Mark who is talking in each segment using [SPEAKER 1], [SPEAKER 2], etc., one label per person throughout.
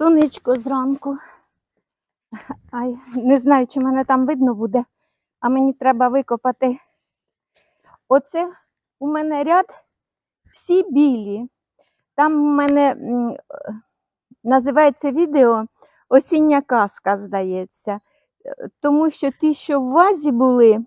[SPEAKER 1] Сонечко зранку. Ай, не знаю, чи мене там видно буде, а мені треба викопати. Оце у мене ряд всі білі. Там у мене називається відео Осіння казка, здається. Тому що ті, що в вазі були,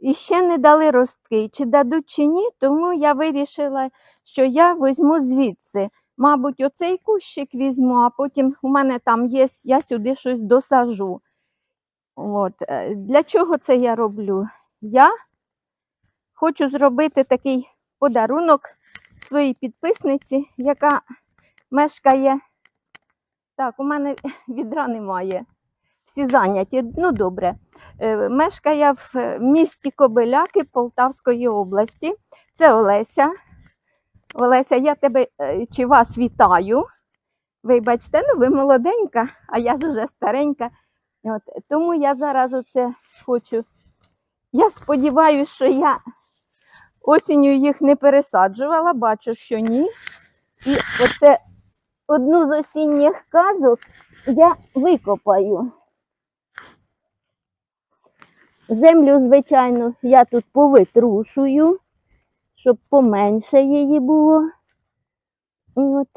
[SPEAKER 1] і ще не дали ростки, чи дадуть, чи ні, тому я вирішила, що я візьму звідси. Мабуть, оцей кущик візьму, а потім у мене там є, я сюди щось досажу. От. е, Для чого це я роблю? Я хочу зробити такий подарунок своїй підписниці, яка мешкає. Так, у мене відра немає. Всі зайняті. Ну, добре. Е, Мешкає в місті Кобиляки Полтавської області. Це Олеся. Олеся, я тебе е, чи вас вітаю. Вибачте, ну ви молоденька, а я ж уже старенька. От, тому я зараз оце хочу. Я сподіваюся, що я осінню їх не пересаджувала, бачу, що ні. І оце одну з осінніх казок я викопаю. Землю, звичайно, я тут повитрушую, щоб поменше її було. От.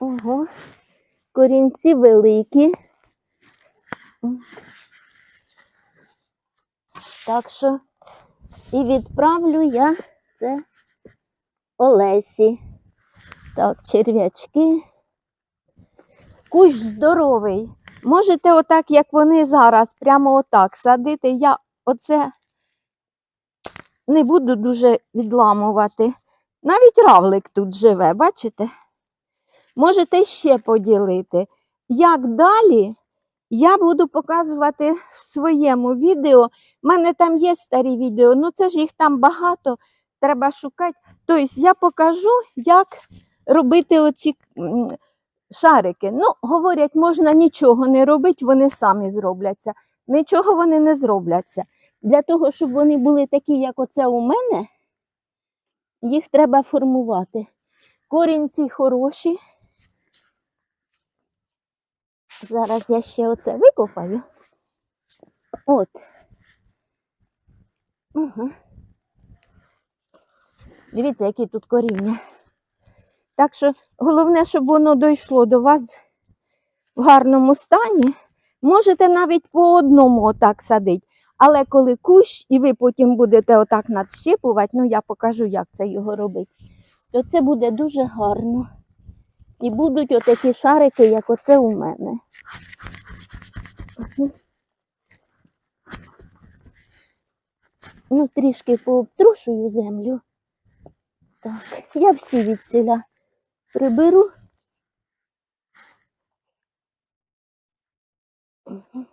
[SPEAKER 1] Ого. Корінці великі. Так що і відправлю я це Олесі. Так, черв'ячки. Кущ здоровий. Можете отак, як вони зараз, прямо отак садити. Я оце не буду дуже відламувати. Навіть равлик тут живе, бачите? Можете ще поділити. Як далі, я буду показувати в своєму відео. У мене там є старі відео, ну це ж їх там багато, треба шукати. Тобто я покажу, як робити оці шарики. Ну, говорять, можна нічого не робити, вони самі зробляться. Нічого вони не зробляться. Для того, щоб вони були такі, як оце у мене, їх треба формувати. Корінці хороші. Зараз я ще оце викопаю. От. Угу. Дивіться, які тут коріння. Так що головне, щоб воно дійшло до вас в гарному стані. Можете навіть по одному отак садити. Але коли кущ, і ви потім будете отак надщипувати, ну я покажу, як це його робити, то це буде дуже гарно. І будуть отакі шарики, як оце у мене. Ну, трішки пообтрушую землю. Так, я всі від ціля приберу. Мгм.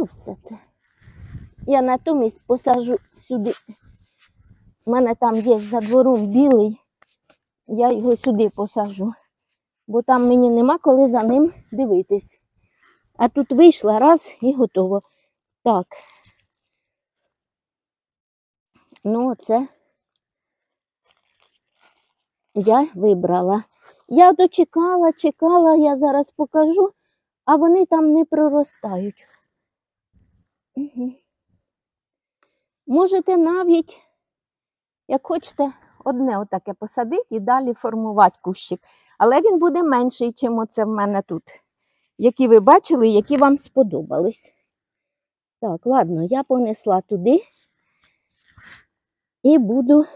[SPEAKER 1] Ну, все це. Я натомість посажу сюди. У мене там є за двором білий, я його сюди посажу, бо там мені нема коли за ним дивитись. А тут вийшла раз і готово. Так. Ну, оце я вибрала. Я дочекала, чекала, я зараз покажу, а вони там не проростають. Можете навіть, як хочете, одне отаке посадити і далі формувати кущик. Але він буде менший, ніж оце в мене тут. Які ви бачили, які вам сподобались. Так, ладно, я понесла туди і буду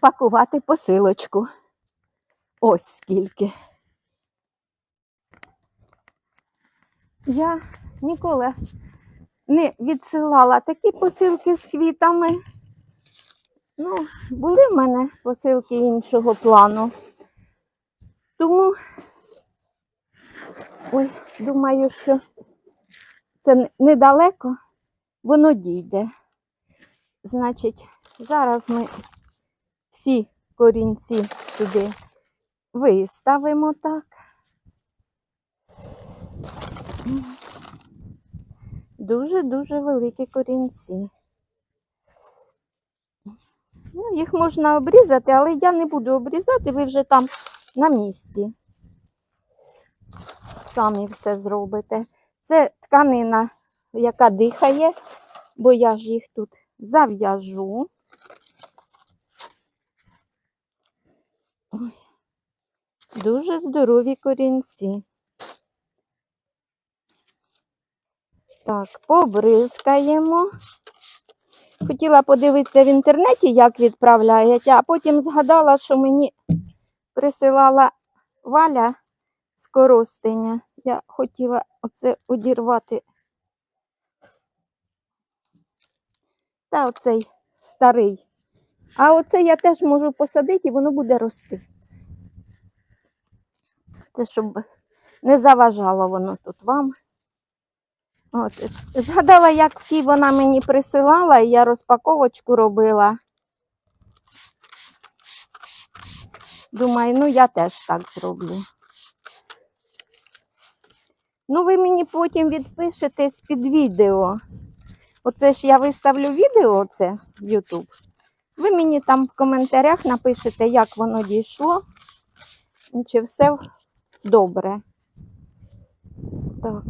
[SPEAKER 1] пакувати посилочку. Ось скільки. Я ніколи не відсилала такі посилки з квітами. Ну, були в мене посилки іншого плану. Тому, ой, думаю, що це недалеко, воно дійде. Значить, зараз ми всі корінці сюди виставимо так. Дуже-дуже великі корінці. Ну, їх можна обрізати, але я не буду обрізати, ви вже там на місці. Самі все зробите. Це тканина, яка дихає, бо я ж їх тут зав'яжу. Дуже здорові корінці. Так, побризкаємо. Хотіла подивитися в інтернеті, як відправляють, а потім згадала, що мені присилала валя з коростеня. Я хотіла оце одірвати. Та оцей старий. А оце я теж можу посадити і воно буде рости. Це щоб не заважало воно тут вам. От. Згадала, як ті вона мені присилала, і я розпаковочку робила. Думаю, ну я теж так зроблю. Ну, ви мені потім відпишетесь під відео. Оце ж я виставлю відео це в YouTube. Ви мені там в коментарях напишете, як воно дійшло, чи все добре. Так.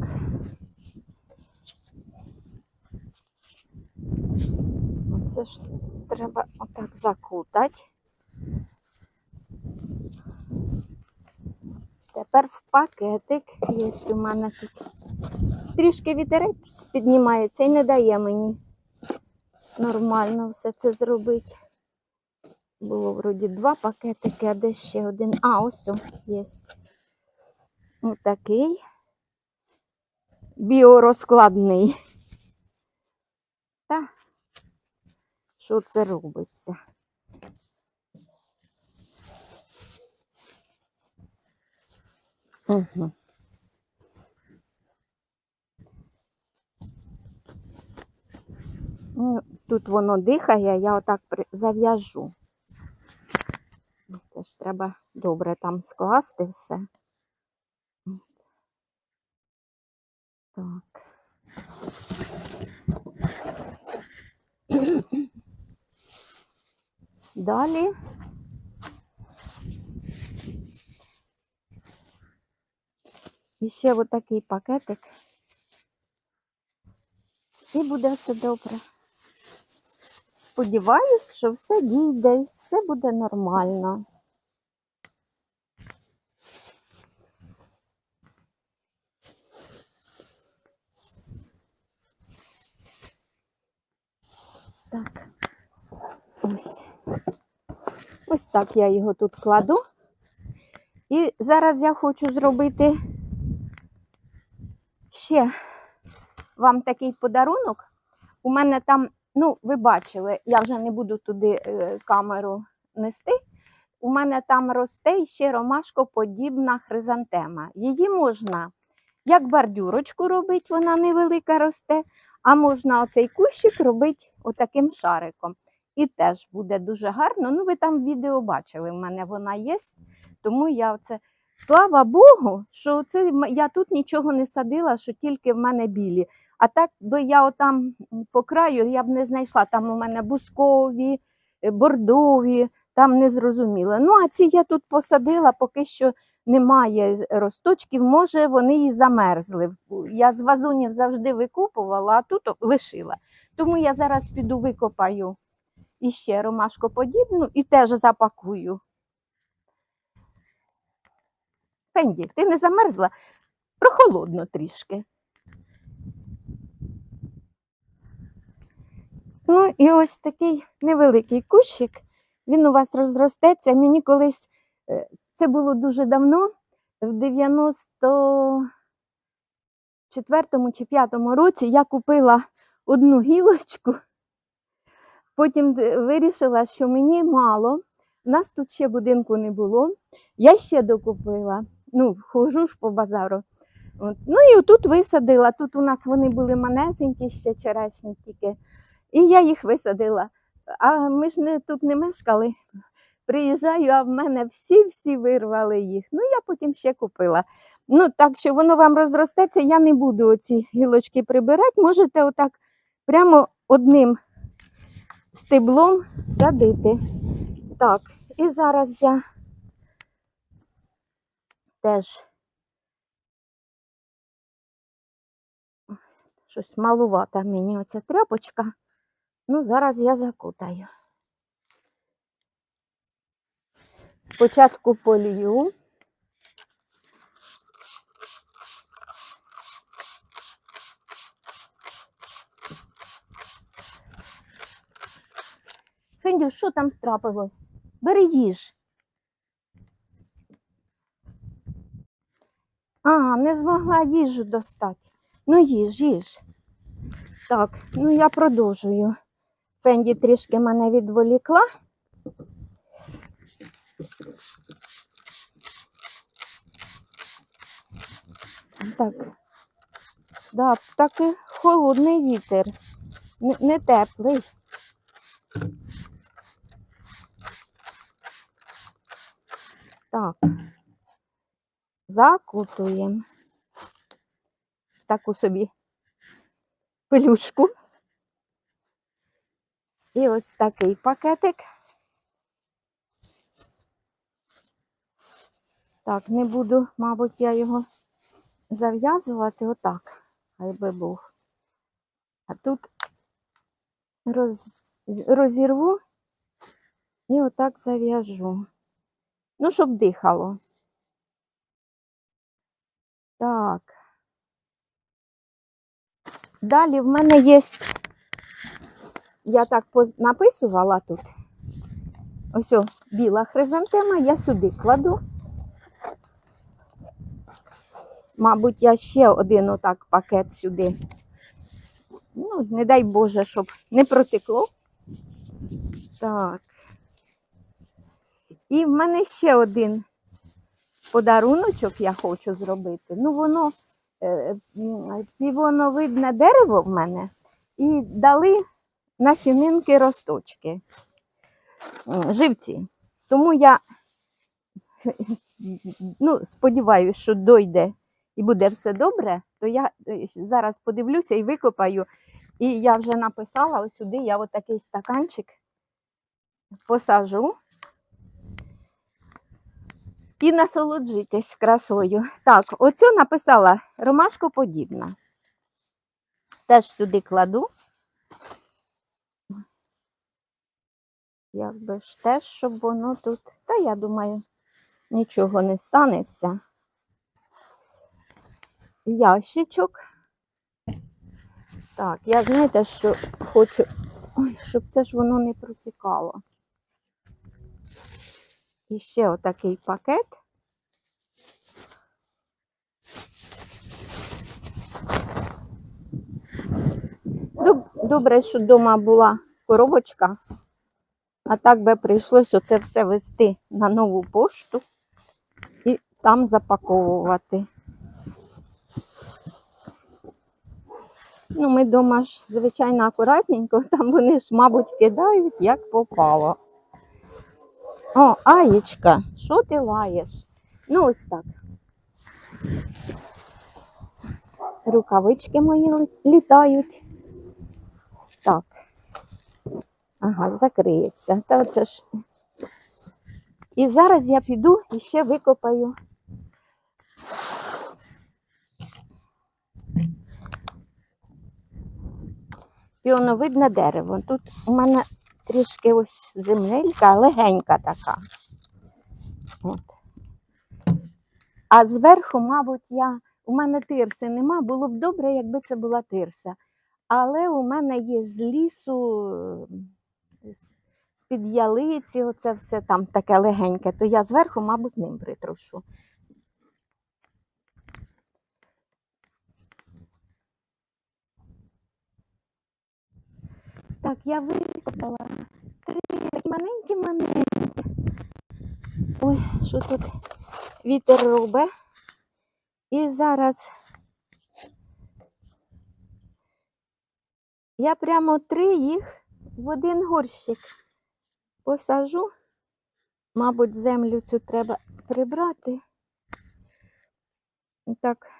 [SPEAKER 1] Оце ж треба отак закутати. Тепер в пакетик є у мене тут. Трішки вітерець піднімається і не дає мені нормально все це зробити. Було вроді два пакетики, а де ще один. А, ось є. Отакий біорозкладний. Та що це робиться? Угу. Ну, тут воно дихає, я отак зав'яжу. Це ж треба добре там скласти все. Так. Далі. І ще отакий пакетик. І буде все добре. Сподіваюсь, що все дійде, все буде нормально. Так, ось. Ось так я його тут кладу. І зараз я хочу зробити ще вам такий подарунок. У мене там, ну, ви бачили, я вже не буду туди е, камеру нести. У мене там росте ще ромашкоподібна хризантема. Її можна як бордюрочку робити, вона невелика росте, а можна оцей кущик робити отаким шариком. І теж буде дуже гарно. Ну, ви там відео бачили, в мене вона є, тому я оце. Слава Богу, що це я тут нічого не садила, що тільки в мене білі. А так би я отам по краю я б не знайшла. Там у мене бускові, е, бордові, там не зрозуміло. Ну, а ці я тут посадила, поки що немає росточків, може вони і замерзли. Я з вазонів завжди викопувала, а тут лишила. Тому я зараз піду викопаю іще ромашкоподібну і теж запакую. Фенді, ти не замерзла? Прохолодно трішки. Ну і ось такий невеликий кущик. Він у вас розростеться. Мені колись е, це було дуже давно, в 94-му чи 5-му році я купила одну гілочку, потім вирішила, що мені мало. Нас тут ще будинку не було. Я ще докупила. Ну, хожу ж по базару. От. Ну і отут висадила. Тут у нас вони були манесенькі, ще черешні тільки. І я їх висадила. А ми ж не, тут не мешкали. Приїжджаю, а в мене всі-всі вирвали їх. Ну, я потім ще купила. Ну, так що воно вам розростеться, я не буду оці гілочки прибирати. Можете отак прямо одним стеблом садити. Так, і зараз я теж щось малувата мені оця тряпочка. Ну, зараз я закутаю. Спочатку полью. Фендю, що там трапилось? Бери їж. А, не змогла їжу достати. Ну, їж, їж. Так, ну я продовжую. Фенді трішки мене відволікла. Так. Да, таки холодний вітер. Не теплий. Так. Закутуємо. в Таку собі пелюшку. І ось такий пакетик. Так, не буду, мабуть, я його зав'язувати отак, хай би був. А тут роз, розірву і отак зав'яжу. Ну, щоб дихало. Так. Далі в мене є, я так написувала тут. Ось о, біла хризантема, я сюди кладу. Мабуть, я ще один отак пакет сюди. Ну, не дай Боже, щоб не протекло. Так. І в мене ще один подаруночок я хочу зробити. Ну, воно е, півоновидне дерево в мене, і дали насінинки росточки, живці. Тому я ну, сподіваюся, що дойде і буде все добре, то я е, зараз подивлюся і викопаю. І я вже написала ось сюди, я отакий стаканчик посажу. І насолоджуйтесь красою. Так, оцю написала ромашкоподібна. Теж сюди кладу. Якби ж теж, щоб воно тут. Та я думаю, нічого не станеться. Ящичок. Так, я знаєте, що хочу, щоб це ж воно не протікало. І ще отакий пакет. Добре, що вдома була коробочка, а так би прийшлось оце все вести на нову пошту і там запаковувати. Ну, ми вдома ж, звичайно, акуратненько, там вони ж, мабуть, кидають, як попало. О, Аєчка, що ти лаєш? Ну, ось так. Рукавички мої літають. Так. Ага, закриється. Та оце ж. І зараз я піду і ще викопаю. Піоновидне дерево. Тут у мене трішки ось земелька, легенька така. От. А зверху, мабуть, я, у мене тирси нема. Було б добре, якби це була тирса. Але у мене є з лісу, з-під ялиці, оце все там таке легеньке, то я зверху, мабуть, ним притрушу. Так, я викопала три такі маленькі маленькі. Ой, що тут вітер робить. І зараз я прямо три їх в один горщик посажу. Мабуть, землю цю треба прибрати. Так,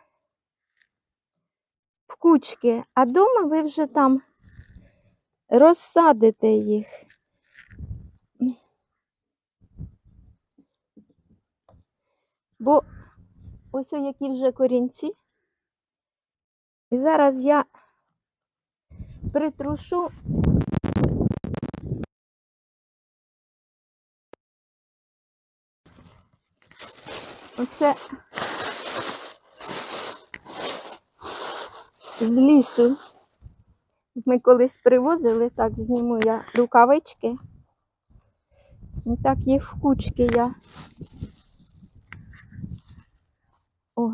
[SPEAKER 1] в кучки. А дома ви вже там розсадите їх. Бо ось які вже корінці. І зараз я притрушу. Оце з лісу. Ми колись привозили, так зніму я рукавички. І так їх в кучки я. О,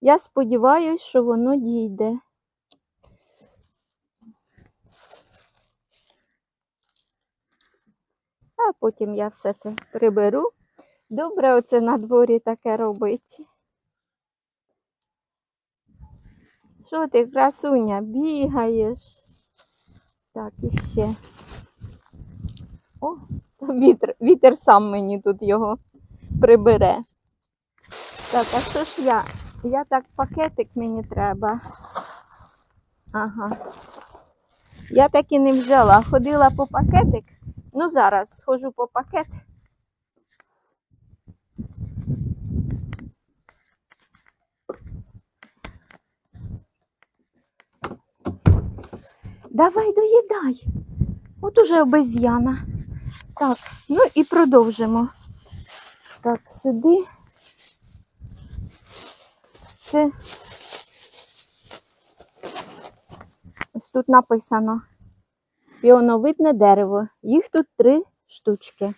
[SPEAKER 1] я сподіваюся, що воно дійде. А потім я все це приберу. Добре оце на дворі таке робить. Що ти, красуня, бігаєш? Так, іще. О, вітер, вітер сам мені тут його прибере. Так, а що ж я? Я так пакетик мені треба. Ага. Я так і не взяла. Ходила по пакетик. Ну, зараз схожу по пакет. Давай доїдай. От уже обезьяна. Так, ну і продовжимо. Так, сюди. Це ось тут написано піоновидне дерево. Їх тут три штучки.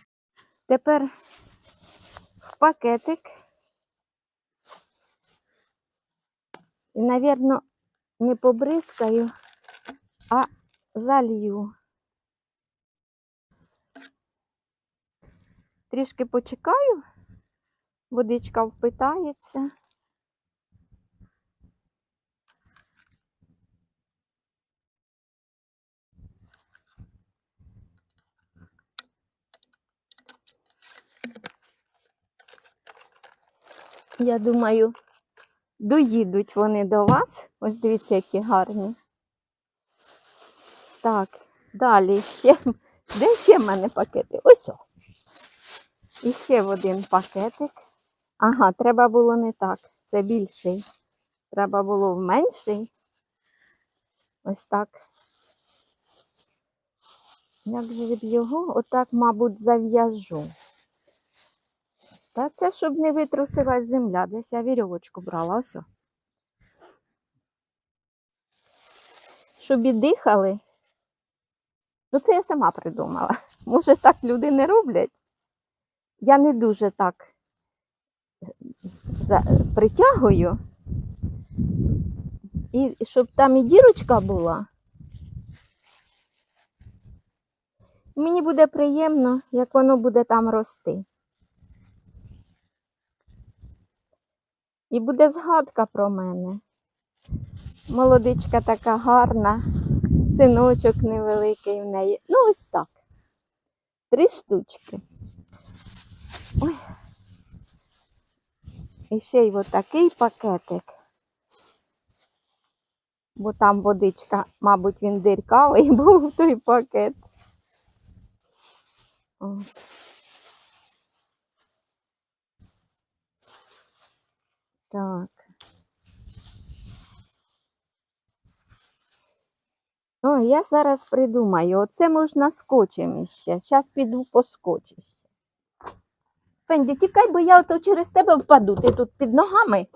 [SPEAKER 1] Тепер в пакетик. І, навірно, не побризкаю, а залью. Трішки почекаю, водичка впитається. Я думаю, доїдуть вони до вас. Ось дивіться, які гарні. Так, далі ще. Де ще в мене пакети? Ось. о. І ще один пакетик. Ага, треба було не так. Це більший. Треба було в менший. Ось так. Як же б його? Отак, мабуть, зав'яжу. Та це щоб не витрусилась земля. Десь я вірьовочку брала. Ось. Щоб і дихали. Ну, це я сама придумала. Може, так люди не роблять. Я не дуже так за... притягую. І щоб там і дірочка була. Мені буде приємно, як воно буде там рости. І буде згадка про мене. Молодичка така гарна, синочок невеликий в неї. Ну, ось так. Три штучки. Ой. І ще й отакий пакетик. Бо там водичка, мабуть, він диркавий був той пакет. От. Так. О, я зараз придумаю. Оце можна скотчем іще. Зараз піду по скотч. Фенді, тікай, бо я ото через тебе впаду. Ти тут під ногами.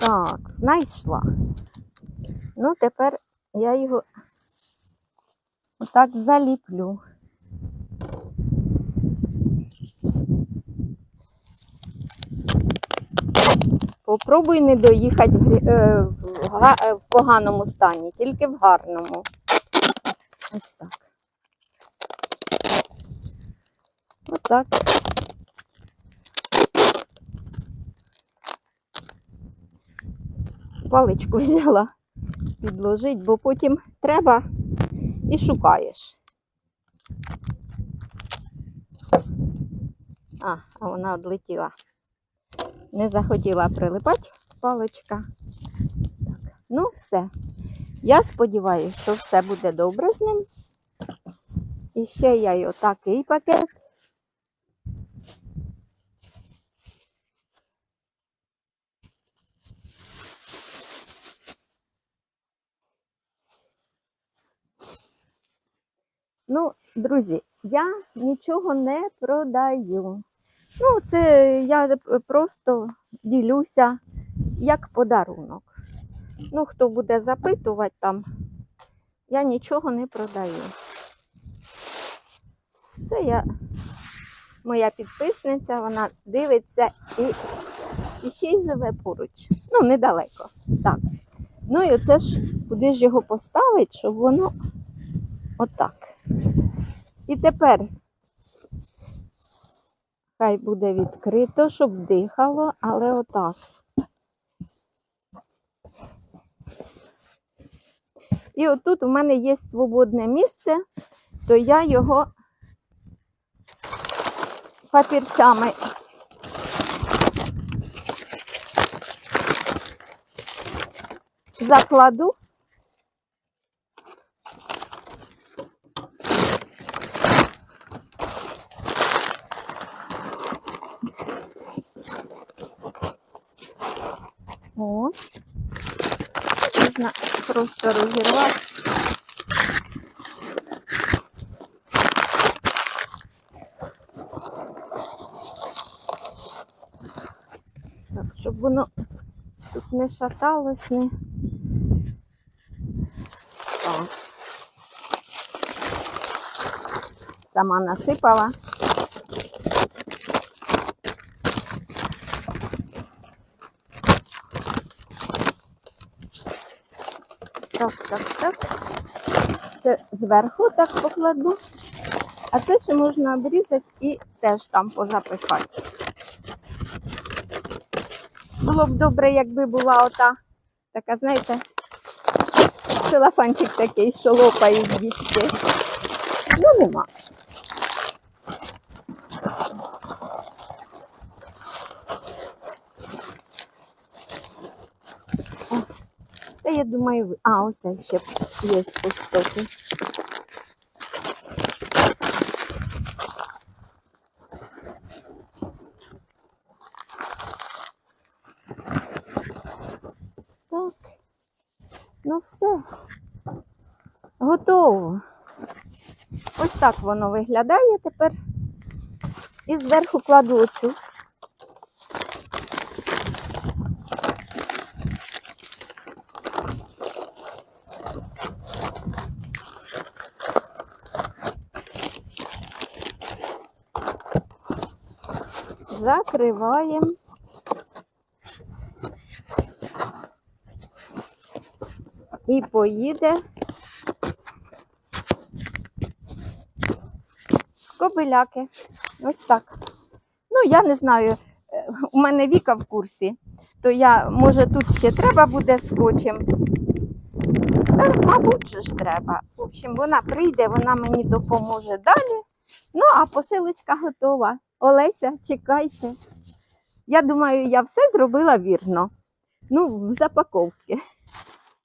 [SPEAKER 1] Так, знайшла. Ну, тепер я його отак заліплю. Попробуй не доїхати в, е, в, е, в поганому стані, тільки в гарному. Ось так. Отак. Паличку взяла підложить, бо потім треба і шукаєш. А, а вона одлетіла. Не захотіла прилипати паличка. Так. Ну, все. Я сподіваюся, що все буде добре з ним. І ще я й отакий пакет. Ну, друзі, я нічого не продаю. Ну, це я просто ділюся як подарунок. Ну, хто буде запитувати там, я нічого не продаю. Це я, моя підписниця, вона дивиться і, і ще й живе поруч. Ну, недалеко. Так. Ну і оце ж куди ж його поставити, щоб воно отак. І тепер хай буде відкрито, щоб дихало, але отак. І отут у мене є свободне місце, то я його папірцями закладу. Ось. Можна просто розірвати. Так, щоб воно тут не шаталось, не. Так. Сама насипала. Так, так. Це зверху так покладу. А це ще можна обрізати і теж там позапихати. Було б добре, якби була ота, така, знаєте, целофанчик такий, що лопають дітки. Ну, нема. О, Та я думаю, ви- а, ось ще є пустоти. Так. Ну все. Готово. Ось так воно виглядає тепер. І зверху кладу оцю. Закриваємо. І поїде кобиляки. Ось так. Ну, я не знаю, е, у мене Віка в курсі, то я, може, тут ще треба буде скотчем. Та, мабуть, ж треба. В общем, вона прийде, вона мені допоможе далі. Ну, а посилочка готова. Олеся, чекайте. Я думаю, я все зробила вірно. Ну, в запаковці.